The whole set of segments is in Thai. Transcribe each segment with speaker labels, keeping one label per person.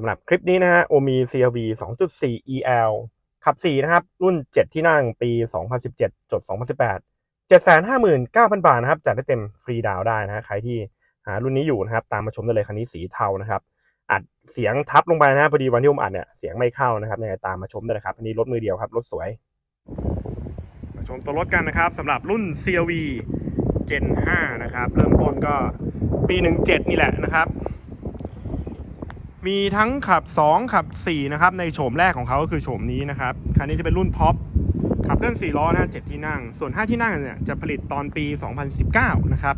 Speaker 1: สำหรับคลิปนี้นะฮะโอมี CRV 2.4 EL ขับ 4 นะครับ รุ่น 7 ที่นั่งปี 2017จด2018 759,000 บาทนะครับจัดได้เต็มฟรีดาวได้นะฮะใครที่หารุ่นนี้อยู่นะครับ ตามมาชมได้เลยคันนี้สีเทานะครับ อัดเสียงทับลงไปนะฮะพอดีวันที่ผมอัดเนี่ยเสียงไม่เข้านะครับยังไงตามมาชมได้เลยครับอันนี้รถมือเดียวครับรถสวย มาชมตัวรถกันนะครับสำหรับรุ่น CRV Gen 5 นะครับ เริ่มต้นก็ปี 17 นี่แหละนะครับ มีทั้งขับ 2 ขับ 4 นะครับ ในโฉมแรกของเขาก็คือโฉมนี้นะครับ คันนี้จะเป็นรุ่นท็อป ขับเคลื่อน4ล้อนะ7ที่นั่ง ส่วน 5 ที่นั่งเนี่ยจะผลิตตอนปี 2019 นะครับ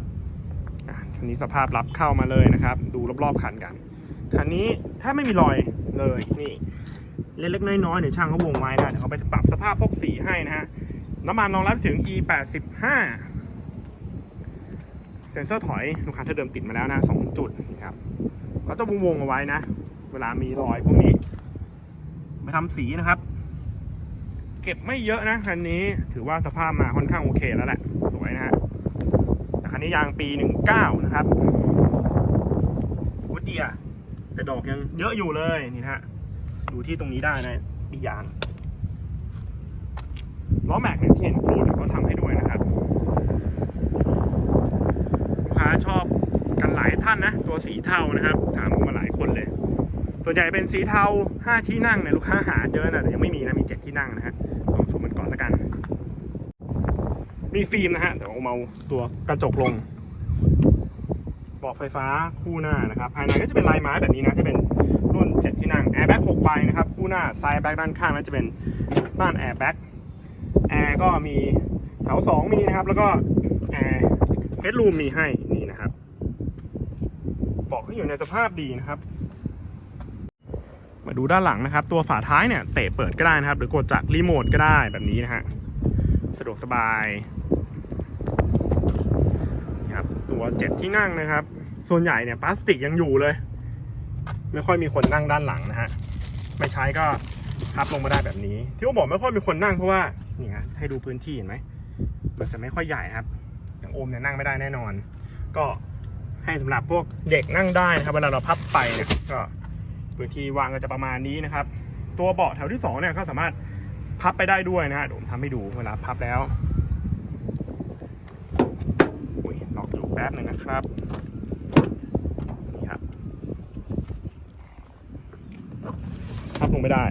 Speaker 1: อันนี้สภาพรับเข้ามาเลยนะครับ ดูรอบๆคันกัน คันนี้ถ้าไม่มีรอยเลยนี่เล็กๆน้อยๆเนี่ยวช่างเขาวงไว้นะเดี๋ยวเขาไปปรับสภาพพวกสีให้นะฮะน้ำมันรองรับถึง e 8 5เซ็นเซอร์ถอย ลูกค้าถ้าเดิมติดมาแล้วนะสองจุดนี่ครับ จะวงๆเอาไว้นะ เวลามีรอยพวกนี้ มาทำสีนะครับ เก็บไม่เยอะนะคันนี้ถือว่าสภาพมาค่อนข้างโอเคแล้วแหละ สวยนะฮะแต่คันนี้ยางปี 19 นะครับกุดเดียแต่ดอกยังเยอะอยู่เลยนี่นะฮะดูที่ตรงนี้ได้นะดียางล้อแม็กเนี่ยที่เห็นพูดเขาทำให้ด้วยนะครับ ลูกค้าชอบ ท่านนะ ตัวสีเทานะครับ ถามผมมาหลายคนเลย ส่วนใหญ่เป็นสีเทา 5 ที่นั่งเนี่ยลูกค้าหาเยอะนะแต่ยังไม่มีนะมี 7 ที่นั่งนะฮะลองชมมันก่อนแล้วกัน มีฟิล์มนะฮะแต่เอามาตัวกระจกลงบาะไฟฟ้าคู่หน้านะครับภายในก็จะเป็นลายไม้แบบนี้นะที่เป็นรุ่น 7 ที่นั่งแอร์แบ็ก6ใบนะครับคู่หน้าไซด์แบ็กด้านข้างนั้นจะเป็นด้านแอร์แบ็กแอร์ก็มีแถวสองมีนะครับแล้วก็แอร์เฮดรูมมีให้ เบอกก็อยู่ในสภาพดีนะครับ มาดูด้านหลังนะครับ ตัวฝาท้ายเนี่ยเตะเปิดก็ได้นะครับ หรือกดจากรีโมทก็ได้แบบนี้นะฮะสะดวกสบายนะครับตัวเจ็ดที่นั่งนะครับ ส่วนใหญ่เนี่ยพลาสติกยังอยู่เลย ไม่ค่อยมีคนนั่งด้านหลังนะฮะไม่ใช้ก็พับลงมาได้แบบนี้ ที่ผมบอกไม่ค่อยมีคนนั่งเพราะว่านี่ฮะให้ดูพื้นที่เห็นไหมมันจะไม่ค่อยใหญ่ครับ อย่างโอมเนี่ยนั่งไม่ได้แน่นอน ก็ ให้สำหรับพวกเด็กนั่งได้นะครับเวลาเราพับไปเนี่ยก็พื้นที่วางก็จะประมาณนี้นะครับ ตัวเบาะแถวที่สองเนี่ยก็สามารถพับไปได้ด้วยนะฮะเดี๋ยวผมทำให้ดูเวลาพับแล้วอุ้ยล็อกอยู่แป๊บหนึ่งนะครับนี่ครับพับลงไม่ได้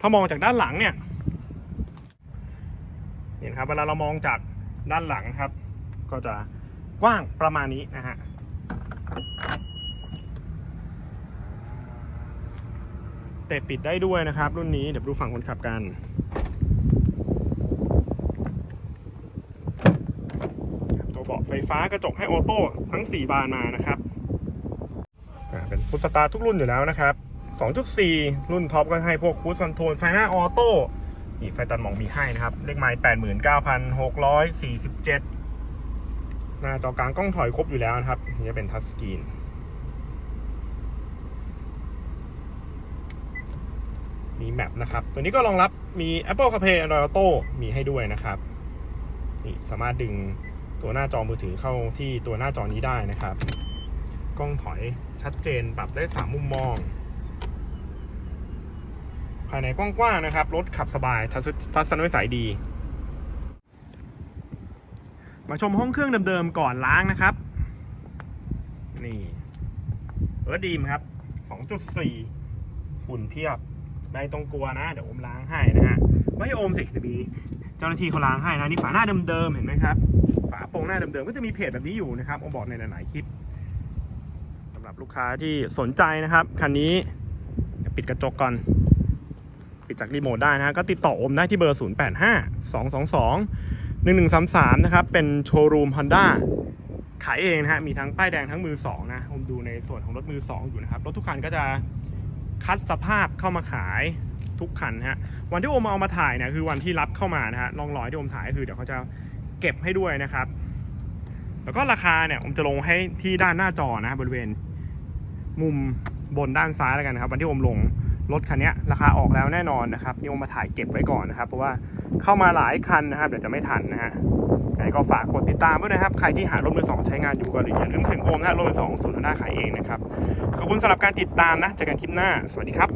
Speaker 1: ถ้ามองจากด้านหลังเนี่ยเห็นครับเวลาเรามองจากด้านหลังครับ ก็จะ กว้างประมาณนี้นะฮะเตะปิดได้ด้วยนะครับ รุ่นนี้เดี๋ยวดูฝั่งคนขับกัน ตัวเบาะไฟฟ้ากระจกให้ออโต้ทั้ง 4 บานมานะครับเป็นพุทสตาร์ทุกรุ่นอยู่แล้วนะครับ 2.4 รุ่นท็อปก็ให้พวกคูสคอนโทรลไฟหน้าออโต้นี่ไฟตัดหมองมีให้นะครับ เลขไม้89,647 หน้าจอกลางกล้องถอยครบอยู่แล้วนะครับนี่จะเป็นทัชสกรีนมีแมปนะครับ ตัวนี้ก็รองรับมี Apple CarPlay Android Auto มีให้ด้วยนะครับ นี่สามารถดึงตัวหน้าจอมือถือเข้าที่ตัวหน้าจอนี้ได้นะครับ กล้องถอยชัดเจนปรับได้ 3 มุมมอง ภายในกว้างๆนะครับ รถขับสบายทัศทัศนวิสัยดี มาชมห้องเครื่องเดิมๆก่อนล้างนะครับ นี่เออดีมครับ 2.4 ฝุ่นเพียบ ไม่ต้องกลัวนะ เดี๋ยวอมล้างให้นะฮะ ไม่ให้อมสิเดี๋ยวมีเจ้าหน้าที่เขาล้างให้นะ นี่ฝาหน้าเดิมๆเห็นไหมครับ ฝาโปรงหน้าเดิมๆก็จะมีเพจแบบนี้อยู่นะครับอมบอกในหลายๆคลิปสำหรับลูกค้าที่สนใจนะครับคันนี้ปิดกระจกก่อน ปิดจากรีโมทได้นะก็ติดต่ออมได้ที่เบอร์ 085 222 1 1 3 3 นะครับ เป็นโชว์รูม Honda ขายเองนะฮะ มีทั้งป้ายแดงทั้งมือ 2 นะ ผมดูในส่วนของรถมือ 2 อยู่นะครับ รถทุกคันก็จะคัดสภาพเข้ามาขายทุกคันฮะ วันที่โอมเอามาถ่ายเนี่ยคือวันที่รับเข้ามานะฮะลองรอยที่โอมถ่ายคือเดี๋ยวเขาจะเก็บให้ด้วยนะครับ แล้วก็ราคาเนี่ยผมจะลงให้ที่ด้านหน้าจอนะบริเวณมุมบนด้านซ้ายแล้วกันนะครับ วันที่โอมลง รถคันนี้ราคาออกแล้วแน่นอนนะครับนี่โอมมาถ่ายเก็บไว้ก่อนนะครับ เพราะว่าเข้ามาหลายคันนะครับเดี๋ยวจะไม่ทันนะฮะไหนก็ฝากกดติดตามด้วยนะครับ ใครที่หารถมือสองใช้งานอยู่ก็อย่าลืมถึงโอมนะฮะรถมือสองศูนย์หน้าขายเองนะครับขอบคุณสำหรับการติดตามนะเจอกันคลิปหน้า สวัสดีครับ